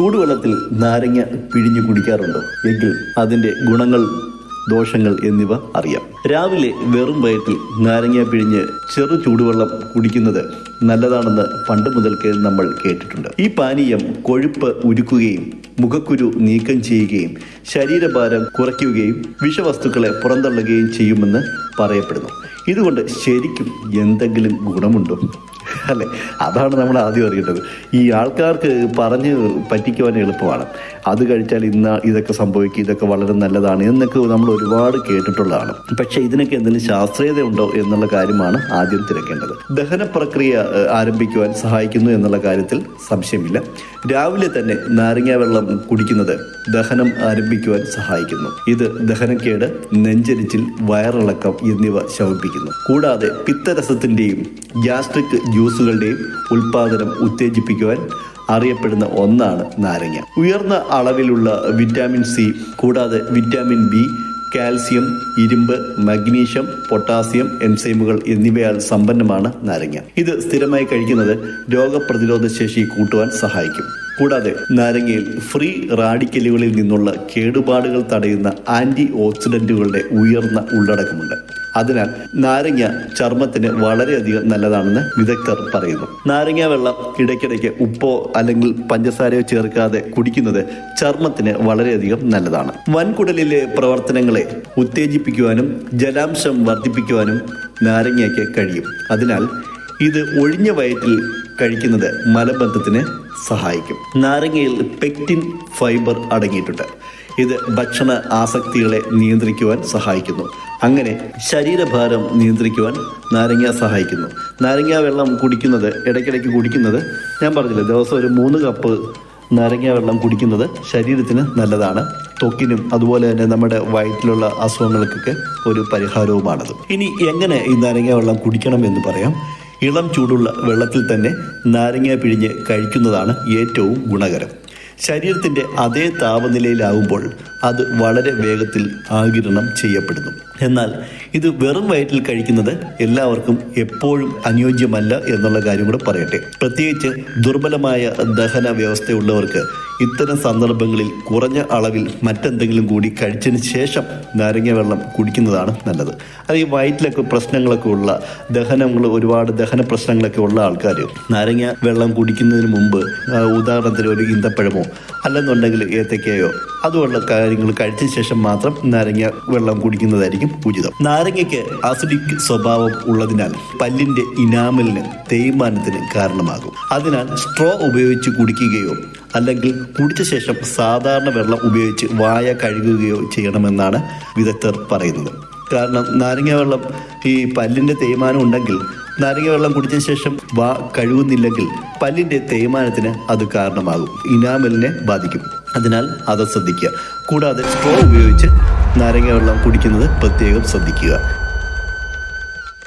ചൂടുവെള്ളത്തിൽ നാരങ്ങ പിഴിഞ്ഞു കുടിക്കാറുണ്ടോ? എങ്കിൽ അതിന്റെ ഗുണങ്ങൾ ദോഷങ്ങൾ എന്നിവ അറിയാം. രാവിലെ വെറും വയറ്റിൽ നാരങ്ങ പിഴിഞ്ഞ് ചെറു ചൂടുവെള്ളം കുടിക്കുന്നത് നല്ലതാണെന്ന് പണ്ട് മുതൽക്ക് നമ്മൾ കേട്ടിട്ടുണ്ട്. ഈ പാനീയം കൊഴുപ്പ് ഉരുക്കുകയും മുഖക്കുരു നീക്കം ചെയ്യുകയും ശരീരഭാരം കുറയ്ക്കുകയും വിഷവസ്തുക്കളെ പുറന്തള്ളുകയും ചെയ്യുമെന്ന് പറയപ്പെടുന്നു. ഇതുകൊണ്ട് ശരിക്കും എന്തെങ്കിലും ഗുണമുണ്ടോ? അല്ലെ? അതാണ് നമ്മൾ ആദ്യം അറിയേണ്ടത്. ഈ ആൾക്കാർക്ക് പറഞ്ഞ് പറ്റിക്കുവാൻ എളുപ്പമാണ്. അത് കഴിച്ചാൽ ഇന്ന് ഇതൊക്കെ സംഭവിക്കും ഇതൊക്കെ വളരെ നല്ലതാണ് എന്നൊക്കെ നമ്മൾ ഒരുപാട് കേട്ടിട്ടുള്ളതാണ്. പക്ഷേ ഇതിനൊക്കെ എന്തെങ്കിലും ശാസ്ത്രീയത ഉണ്ടോ എന്നുള്ള കാര്യമാണ് ആദ്യം തിരക്കേണ്ടത്. ദഹന പ്രക്രിയ ആരംഭിക്കുവാൻ സഹായിക്കുന്നു എന്നുള്ള കാര്യത്തിൽ സംശയമില്ല. രാവിലെ തന്നെ നാരങ്ങ വെള്ളം കുടിക്കുന്നത് ദഹനം ആരംഭിക്കുവാൻ സഹായിക്കുന്നു. ഇത് ദഹനക്കേട് നെഞ്ചരിച്ചിൽ വയറിളക്കം എന്നിവ ശമിപ്പിക്കുന്നു. കൂടാതെ പിത്തരസത്തിന്റെയും ഗ്യാസ്ട്രിക് ജ്യൂസുകളുടെയും ഉൽപാദനം ഉത്തേജിപ്പിക്കുവാൻ അറിയപ്പെടുന്ന ഒന്നാണ് നാരങ്ങ. ഉയർന്ന അളവിലുള്ള വിറ്റാമിൻ സി കൂടാതെ വിറ്റാമിൻ ബി കാൽസ്യം ഇരുമ്പ് മഗ്നീഷ്യം പൊട്ടാസ്യം എൻസൈമുകൾ എന്നിവയാൽ സമ്പന്നമാണ് നാരങ്ങ. ഇത് സ്ഥിരമായി കഴിക്കുന്നത് രോഗപ്രതിരോധ ശേഷി കൂട്ടുവാൻ സഹായിക്കും. കൂടാതെ നാരങ്ങയിൽ ഫ്രീ റാഡിക്കലുകളിൽ നിന്നുള്ള കേടുപാടുകൾ തടയുന്ന ആന്റി ഓക്സിഡന്റുകളുടെ ഉയർന്ന ഉള്ളടക്കമുണ്ട്. അതിനാൽ നാരങ്ങ ചർമ്മത്തിന് വളരെയധികം നല്ലതാണെന്ന് വിദഗ്ധർ പറയുന്നു. നാരങ്ങ വെള്ളം ഇടയ്ക്കിടയ്ക്ക് ഉപ്പോ അല്ലെങ്കിൽ പഞ്ചസാരയോ ചേർക്കാതെ കുടിക്കുന്നത് ചർമ്മത്തിന് വളരെയധികം നല്ലതാണ്. വൻകുടലിലെ പ്രവർത്തനങ്ങളെ ഉത്തേജിപ്പിക്കുവാനും ജലാംശം വർദ്ധിപ്പിക്കുവാനും നാരങ്ങയ്ക്ക് കഴിയും. അതിനാൽ ഇത് ഒഴിഞ്ഞ വയറ്റിൽ കഴിക്കുന്നത് മലബന്ധത്തിന് സഹായിക്കും. നാരങ്ങയിൽ പെക്റ്റിൻ ഫൈബർ അടങ്ങിയിട്ടുണ്ട്. ഇത് ഭക്ഷണ ആസക്തികളെ നിയന്ത്രിക്കുവാൻ സഹായിക്കുന്നു. അങ്ങനെ ശരീരഭാരം നിയന്ത്രിക്കുവാൻ നാരങ്ങ സഹായിക്കുന്നു. നാരങ്ങ വെള്ളം കുടിക്കുന്നത് ഇടയ്ക്കിടയ്ക്ക് കുടിക്കുന്നത് ഞാൻ പറഞ്ഞില്ല ദിവസം ഒരു മൂന്ന് കപ്പ് നാരങ്ങ വെള്ളം കുടിക്കുന്നത് ശരീരത്തിന് നല്ലതാണ്. ത്വക്കിനും അതുപോലെ തന്നെ നമ്മുടെ വയറ്റിലുള്ള അസുഖങ്ങൾക്കൊക്കെ ഒരു പരിഹാരവുമാണത്. ഇനി എങ്ങനെ ഈ നാരങ്ങ വെള്ളം കുടിക്കണം എന്ന് പറയാം? ഇളം ചൂടുള്ള വെള്ളത്തിൽ തന്നെ നാരങ്ങ പിഴിഞ്ഞ് കഴിക്കുന്നതാണ് ഏറ്റവും ഗുണകരം. ശരീരത്തിന്റെ അതേ താപനിലയിലാവുമ്പോൾ അത് വളരെ വേഗത്തിൽ ആകിരണം ചെയ്യപ്പെടുന്നു. എന്നാൽ ഇത് വെറും വയറ്റിൽ കഴിക്കുന്നത് എല്ലാവർക്കും എപ്പോഴും അനുയോജ്യമല്ല എന്നുള്ള കാര്യം കൂടെ പറയട്ടെ. പ്രത്യേകിച്ച് ദുർബലമായ ദഹന വ്യവസ്ഥയുള്ളവർക്ക് ഇത്തരം സന്ദർഭങ്ങളിൽ കുറഞ്ഞ അളവിൽ മറ്റെന്തെങ്കിലും കൂടി കഴിച്ചതിന് ശേഷം നാരങ്ങ വെള്ളം കുടിക്കുന്നതാണ് നല്ലത്. അത് ഈ വയറ്റിലൊക്കെ പ്രശ്നങ്ങളൊക്കെ ഉള്ള ദഹനങ്ങൾ ഒരുപാട് ദഹന പ്രശ്നങ്ങളൊക്കെ ഉള്ള ആൾക്കാർ നാരങ്ങ വെള്ളം കുടിക്കുന്നതിന് മുമ്പ് ഉദാഹരണത്തിന് ഒരു ഈന്തപ്പഴമോ അല്ലെന്നുണ്ടെങ്കിൽ ഏത്തക്കയോ അതുപോലുള്ള കാര്യങ്ങൾ കഴിച്ച ശേഷം മാത്രം നാരങ്ങ വെള്ളം കുടിക്കുന്നതായിരിക്കും ഉചിതം. നാരങ്ങയ്ക്ക് അസിഡിക് സ്വഭാവം ഉള്ളതിനാൽ പല്ലിന്റെ ഇനാമലിന് തേയ്മാനത്തിന് കാരണമാകും. അതിനാൽ സ്ട്രോ ഉപയോഗിച്ച് കുടിക്കുകയോ അല്ലെങ്കിൽ കുടിച്ച ശേഷം സാധാരണ വെള്ളം ഉപയോഗിച്ച് വായ കഴുകുകയോ ചെയ്യണമെന്നാണ് വിദഗ്ധർ പറയുന്നത്. കാരണം നാരങ്ങ വെള്ളം ഈ പല്ലിന്റെ തേയ്മാനം ഉണ്ടെങ്കിൽ നാരങ്ങ വെള്ളം കുടിച്ച ശേഷം വാ കഴുകുന്നില്ലെങ്കിൽ പല്ലിന്റെ തേയ്മാനത്തിന് അത് കാരണമാകും. ഇനാമലിനെ ബാധിക്കും. അതിനാൽ അത് ശ്രദ്ധിക്കുക. കൂടാതെ സ്ട്രോ ഉപയോഗിച്ച് നാരങ്ങ വെള്ളം കുടിക്കുന്നത് പ്രത്യേകം ശ്രദ്ധിക്കുക.